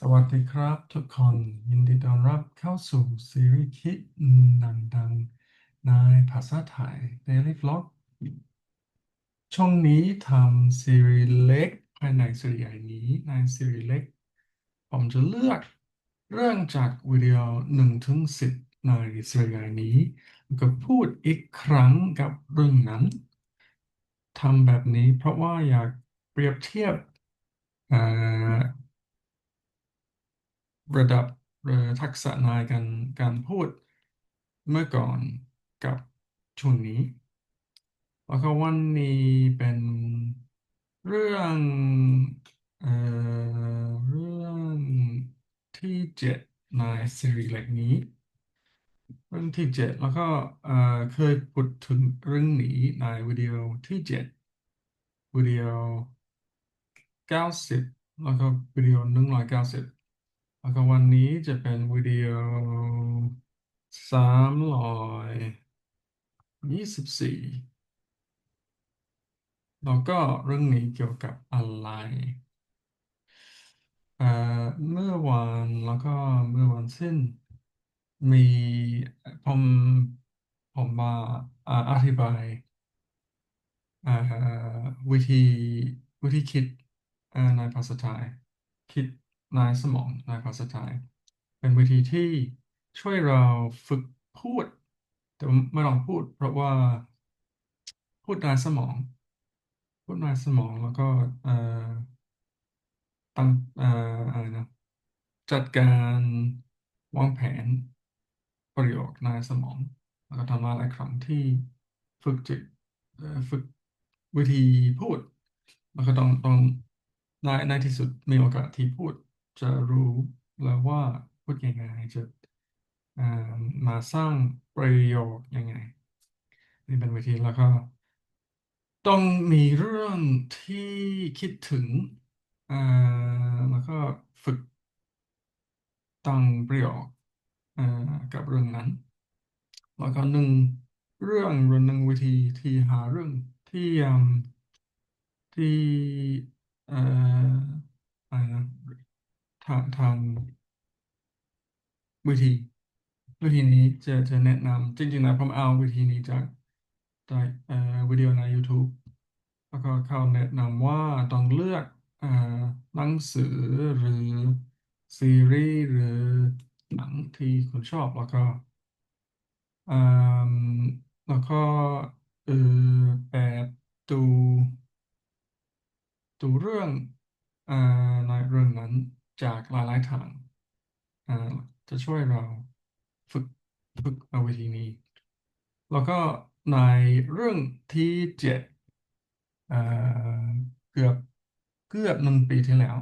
สวัสดีครับทุกคนยินดีต้อนรับเข้าสู่ซีรีส์คิดดังๆ ในภาษาไทย Daily Vlog ช่องนี้ทำซีรีส์เล็กภายในซีรีส์ใหญ่นี้ในซีรีส์เล็ก ผมจะเลือกเรื่องจากวิดีโอ1ถึง10 ในซีรีส์ใหญ่นี้ก็พูดอีกครั้งกับเรื่องนั้นทำแบบนี้เพราะว่าอยากเปรียบเทียบอ่อ ระดับทักษะในการการพูดเมื่อก่อนกับช่วงนี้ แล้วก็วันนี้เป็นเรื่องเอ่อเรื่องที่เจ็ดในซีรีส์เล็กนี้เรื่องที่เจ็ดแล้วก็เอ่อเคยพูดถึงเรื่องนี้ในวิดีโอที่เจ็ดวิดีโอเก้าสิบแล้วก็วิดีโอหนึ่งร้อยเก้าสิบ แล้วก็วันนี้จะเป็นวิดีโอสามร้อยยี่สิบสี่แล้วก็เรื่องนี้เกี่ยวกับอะไรเอ่อเมื่อวานแล้วก็เมื่อวันสิ้น มีผมผมมาอ่าอธิบายอ่าวิธีวิธีคิดอ่าในภาษาไทยคิด ในสมองในภาษาไทยเป็นวิธีที่ช่วยเราฝึกพูด แต่ไม่ต้องพูด เพราะว่าพูดในสมอง พูดในสมองแล้วก็เอ่อตั้งเอ่ออะไรนะจัดการวางแผนประโยคในสมอง แล้วก็ทำมาหลายครั้งที่ฝึกจิตฝึกวิธีพูด แล้วก็ต้องต้องในในที่สุดมีโอกาสที่พูด จะรู้แล้วว่าพูดยังไงจะมาสร้างประโยคยังไง นี่เป็นวิธีแล้วก็ ต้องมีเรื่องที่คิดถึงแล้วก็ฝึกตั้งประโยคกับเรื่องนั้น แล้วก็หนึ่งเรื่องรือหนึ่งวิธีที่หาเรื่องที่ที่เอ่ออะไรนะ ทางทางวิธีวิธีนี้จะจะแนะนำจริงๆนะผมเอาวิธีนี้จากจากเอ่อวิดีโอใน YouTube แล้วก็เขาแนะนำว่าต้องเลือกเอ่อหนังสือหรือซีรีส์หรือหนังที่คุณชอบแล้วก็เอ่มแล้วก็เออแบบดูดูเรื่องเอ่อในเรื่องนั้น จากหลายๆทางจะช่วยเราฝึกฝึกเอาวิธีนี้ แล้วก็ในเรื่องที่เจ็ดเกือบเกือบหนึ่งปีที่แล้ว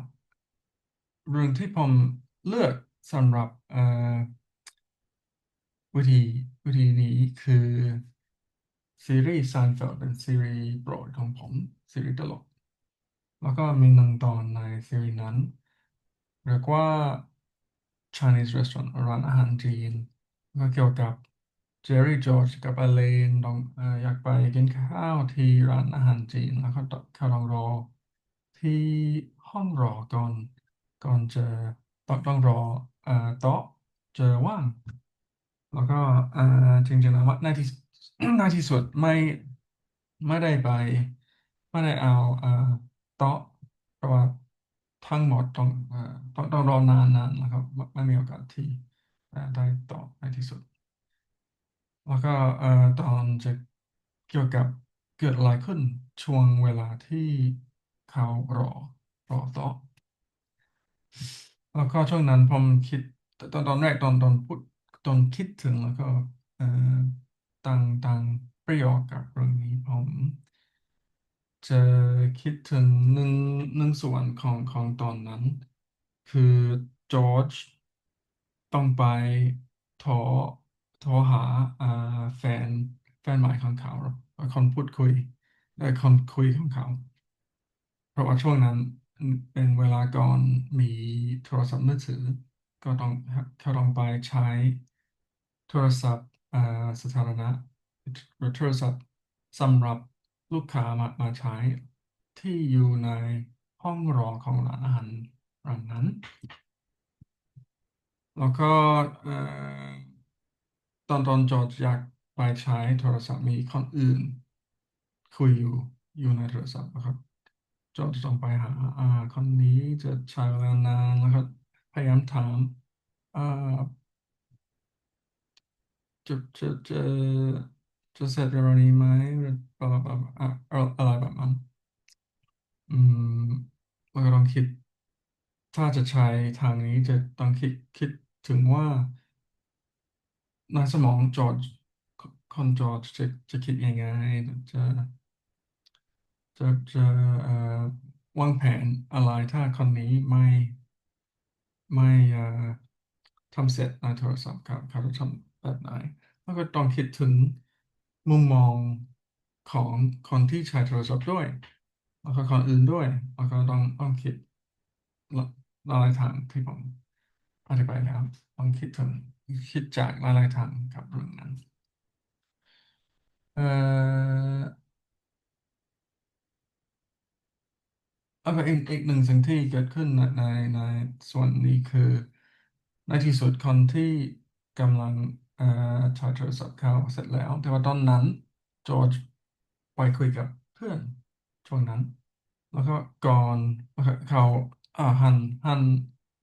เรื่องที่ผมเลือกสำหรับวิธีวิธีนี้คือซีรีส์ Seinfeld เป็นซีรีส์โปรดของผมซีรีส์ตลก แล้วก็มีหนึ่งตอนในซีรีส์นั้น เรียกว่า Chinese Restaurant ร้านอาหารจีน ก็เกี่ยวกับเจอร์รี่จอร์จกับอเลนต้องเอ่ออยากไปกินข้าวที่ร้านอาหารจีน แล้วก็ต้องเขาต้องรอ ที่ห้องรอก่อนก่อนจะต้องต้องรอเอ่อโต๊ะเจอว่าง แล้วก็เอ่อจริงๆแล้วในที่ ในที่สุดไม่ไม่ได้ไป ไม่ได้เอาเอ่อโต๊ะเพราะว่า ทั้งหมดต้องเอ่อต้องต้องรอนานนานนะครับไม่มีโอกาสที่ได้ต๊ะในที่สุด แล้วก็เอ่อตอนจะเกี่ยวกับเกิดอะไรขึ้นช่วงเวลาที่เขารอรอต๊ะแล้วก็ช่วงนั้นผมคิดตอนตอนแรกตอนตอนพูดตอนคิดถึงแล้วก็เอ่อตั้งตั้งประโยคกับเรื่องนี้ผม จะคิดถึงหนึ่งหนึ่งส่วนของของตอนนั้น คือจอร์จต้องไปโทรโทรหาอ่าแฟนแฟนใหม่ของเขาคนพูดคุยเอ่อคนคุยของเขา เพราะว่าช่วงนั้นเป็นเวลาก่อนมีโทรศัพท์มือถือ ก็ต้องเขาต้องไปใช้โทรศัพท์อ่าสาธารณะหรือโทรศัพท์สำหรับ ลูกค้ามามาใช้ที่อยู่ในห้องรอของร้านอาหารร้านนั้น แล้วก็ตอนตอนจอร์จอยากไปใช้โทรศัพท์มีคนอื่น คุยอยู่อยู่ในโทรศัพท์นะครับจอร์จต้องไปหาอ่าคนนี้จะใช้เวลานานแล้วก็พยายามถามอ่าจะจะจะ จะเสร็จเร็วนี้ไหมหรือเปล่าเปล่าอะไรแบบนั้น อืมแล้วก็ต้องคิด ถ้าจะใช้ทางนี้จะต้องคิดคิดถึงว่า ในสมองจอร์จคนจอร์จจะจะคิดยังไงจะจะจะเอ่อวางแผนอะไรถ้าคนนี้ไม่ไม่เอ่อทำเสร็จในโทรศัพท์ครับเขาจะทำแบบไหนแล้วก็ต้องคิดถึง มุมมองของคนที่ใช้โทรศัพท์ด้วย แล้วก็คนอื่นด้วย แล้วก็ต้องต้องคิดหลายทางที่ผมอธิบายแล้วลองคิดถึงคิดจากหลายๆทางกับเรื่องนั้นเอ่อแล้วก็อีกอีกหนึ่งสิ่งที่เกิดขึ้นในในส่วนนี้คือในที่สุดคนที่กำลัง เอ่อใช้โทรศัพท์เขาเสร็จแล้ว แต่ว่าตอนนั้นจอร์จไปคุยกับเพื่อนช่วงนั้น แล้วก็ก่อนเขาอ่าหันหัน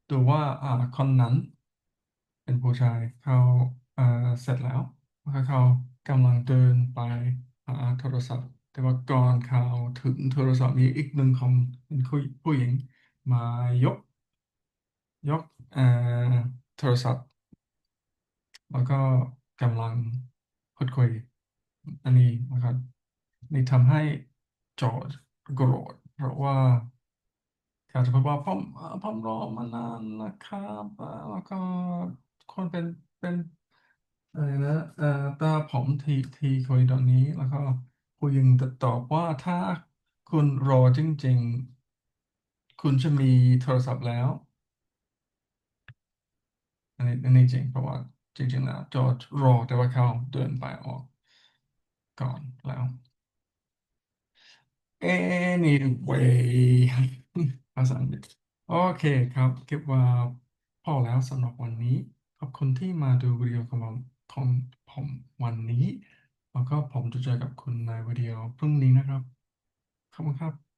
ดูว่าอ่าคนนั้น เป็นผู้ชายเขาอ่อเสร็จแล้วแล้วก็เขากำลังเดินไปหาโทรศัพท์ แต่ว่าก่อนเขาถึงโทรศัพท์มีอีกหนึ่งของเป็นผู้ผู้หญิงมายก ยกเอ่อโทรศัพท์ แล้วก็กำลังพูดคุยอันนี้นะครับนี่ทำให้จอร์จโกรธเพราะว่าเขาจะพูดว่าผมผมรอมานานนะครับแล้วก็คนเป็นเป็นอะไรนะเอ่อตาผมทีทีคุยตอนนี้ แล้วก็ผู้หญิงจะตอบว่าถ้าคุณรอจริง ๆ คุณจะมีโทรศัพท์แล้วอันนี้อันนี้จริงเพราะว่า จริงๆแล้วจอร์จรอแต่ว่าเขาเดินไปออกก่อนแล้ว anyway ภาษาอังกฤษโอเคครับคิดว่าพอแล้วสำหรับวันนี้ ขอบคุณที่มาดูวิดีโอของผมของผมวันนี้ แล้วก็ผมจะเจอกับคุณในวิดีโอพรุ่งนี้นะครับ ขอบคุณครับ